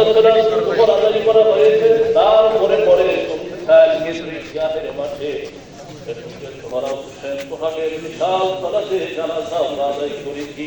সালাতের উপর আদায় করা হয়েছে তারপরে পরে কেন্দ্রের মাঠে বিশাল তালাতে জানাজা আমরা আদায় করেছি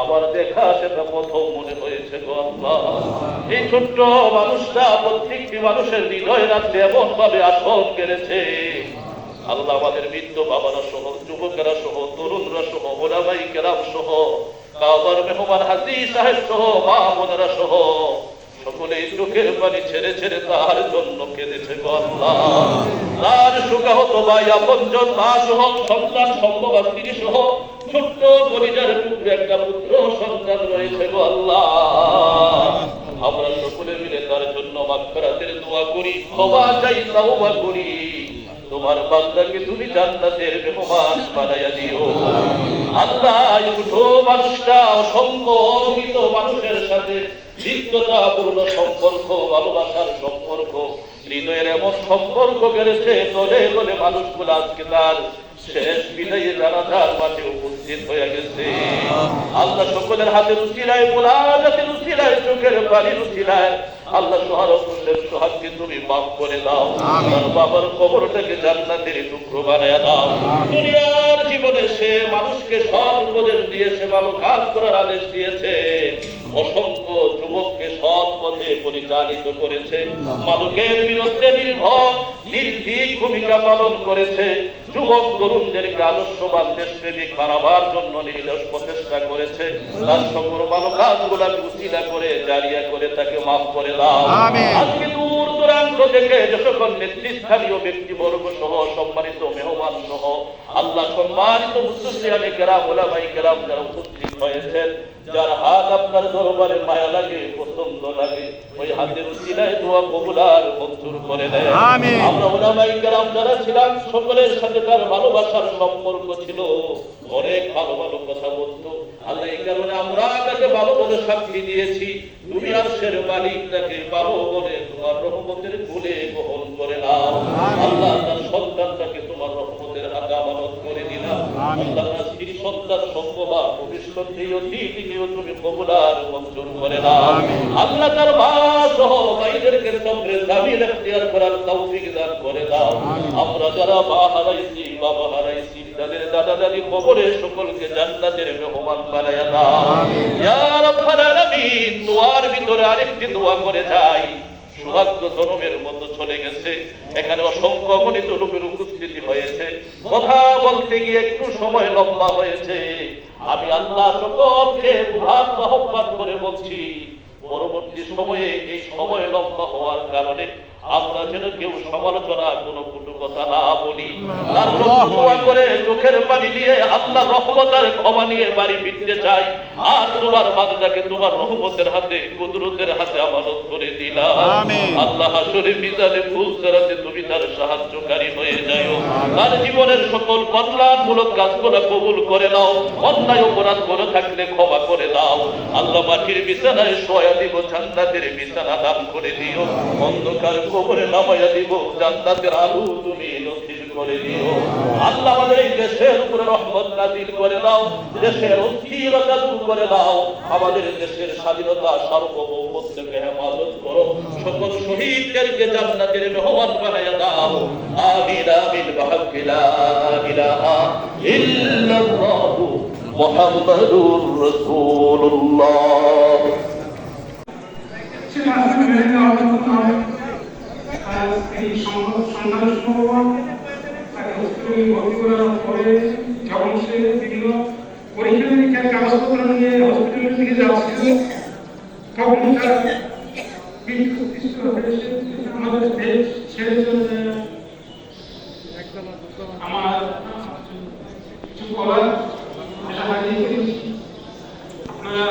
আবার দেখা সেটা প্রথম মনে হয়েছে এই ছোট্ট মানুষটা প্রত্যেকটি মানুষের হৃদয় রাখতে এমন ভাবে আসন কেড়েছে। আল্লাহ আমাদের বৃদ্ধ বাবারা সহ, যুবকেরা সহ, তরুণরা সহ, ওলামাই কেরাম সহ, কাবার মেহমান হাজি সাহেব সহ, মা বোনেরা সহ সকলে চোখের পানি ছেড়ে ছেড়ে তার জন্য কেঁদেছে তার সুখাহত ভাই আপনজন, মা সহ, সন্তান সম্ভব স্ত্রী সহ, ছোট্ট পরিজার পুত্র, একটা পুত্র, সন্তান রয়েছে আল্লাহ আমরা সকলে মিলে তার জন্য মাগফিরাতের দোয়া করি, ক্ষমা চাই, তাওবা করি। তোমার বান্দাকে তুমি জান্নাতের মেহমান বানাইয়া দিও। আল্লাহ উঠো মানুষটা অসংখ্য অমিত মানুষের সাথে হৃদ্যতাপূর্ণ সম্পর্ক ভালোবাসার সম্পর্ক হৃদয়ের এমন সম্পর্ক বেড়েছে তলে তলে মানুষগুলো আজকে তার শেষ বিদায়ে জানাজার মাঠে উপস্থিত হয়ে গেছে। আল্লাহ সকলের হাতে রুচিলায় মোলাজাতে রুচিলায় চোখের পানি রুচিলায় আল্লাহ সোহার হোসেন সোহাগকে তুমি মাফ করে দাও। তার বাবার কবরটাকে জান্নাতের টুকরো বানায় দাও। দুনিয়ার জীবনে সে মানুষকে সৎ উপদেশ দিয়েছে ভালো কাজ করার আদেশ দিয়েছে। অসংখ্য যুবককে সৎ পথে পরিচালিত করেছে। মাদকের বিরুদ্ধে নির্ভর নির্ভীক ভূমিকা পালন করেছে। যুবক তরুণদেরকে আদর্শবান দেশপ্রেমিক বানাবার জন্য নির্দোষ প্রচেষ্টা করেছে। তার সকল ভালো কাজগুলা উচিলা করে জারিয়া করে তাকে মাফ করে দাও। আজকে দূর দূরান্ত থেকে যে সকল নেতৃস্থানীয় ব্যক্তিবর্গ সহ সম্মানিত মেহমান সহ আল্লাহ সম্মানিত মুসলিয়ানে কেরাম, ওলামাই কেরাম যারা উপস্থিত হয়েছেন যার হাত আপনার দরবারে মায়া লাগে পছন্দ লাগে ওই হাতের উচিলায় দোয়া কবুলার মঞ্জুর করে দেয়। আমরা ওলামাই কেরাম যারা ছিলাম সকলের সাথে তার ভালোবাসার সম্পর্ক ছিল। অনেক ভালো ভালো কথা বলতো। আল্লাহ এই কারণে আমরা তাকে ভালো বলে সাক্ষী দিয়েছি। সের মালিক তাকে ভালো বলে তোমার রহমতের কোলে গ্রহণ করে নাও। আল্লাহ তার সন্তানটাকে তোমার রহমতের হাতে আমানত করে দিলাম। আল্লাহ সম্ভবা তুমি কবুলার মঞ্জুর করে নাও আল্লাহ তার মা সহ ভাইদেরকে সঙ্গে জামিন এখতিয়ার করার তৌফিক দান করে দাও। আমরা যারা মা হারাইছি বাবা হারাইছি তাদের দাদা দাদি কবরে সকলকে জান্নাতের মেহমান বানায়া দাও। ইয়া রাব্বাল আলামিন দোয়ার ভিতরে আরেকটি দোয়া করে যাই। সৌভাগ্য জনমের মতো চলে গেছে। এখানে অসংখ্য গণিত রূপের উপস্থিতি হয়েছে। কথা বলতে গিয়ে একটু সময় লম্বা হয়েছে। আমি আল্লাহ সকলকে আহ্বান করে বলছি পরবর্তী সময়ে এই সময় লম্বা হওয়ার কারণে আমরা যেন কেউ সমালোচনা কোনো কুটু কথা না বলি। তার জন্য দোয়া করে চোখের পানি নিয়ে আল্লাহ রহমতার ক্ষমা নিয়ে বাড়ি ফিরতে চাই। আর তোমার বান্দাকে তোমার রহমতের হাতে কুদরতের হাতে করে দিলাম। আল্লাহ হাসরে মিজানে ফুল করাতে তুমি তার সাহায্যকারী হয়ে যাও তার জীবনের সকল কল্যাণমূলক কাজগুলো কবুল করে নাও। অন্যায় অপরাধ করে থাকলে ক্ষমা করে দাও। আল্লাহ মাটির বিছানায় শোয়া দিব জান্নাতের বিছানা দান করে দিও। অন্ধকার কবরে নামাইয়া দিব জান্নাতের আলু তুমি নসিব করে দিও। আল্লাহ আমাদের এই দেশের উপরে রহমত নাজিল করে দাও, দেশের অস্থিরতা দূর করে দাও, আমাদের দেশের স্বাধীনতা সার্বভৌমত্বকে হেফাজত করো। সকল শহীদদেরকে জান্নাতের মেহমান বানাইয়া দাও। আমিন আমিন বাহাক্কি লা ইলাহা ইল্লাল্লাহ মুহাম্মাদুর রাসূলুল্লাহ। সেটা আসলে নিয়ে হসপিটালের দিকে যাচ্ছিল তখন তার কিন্তু আমাদের দেশ ছেড়ে চলে যায়। আমার কিছু বলার আশা রাখি। আপনারা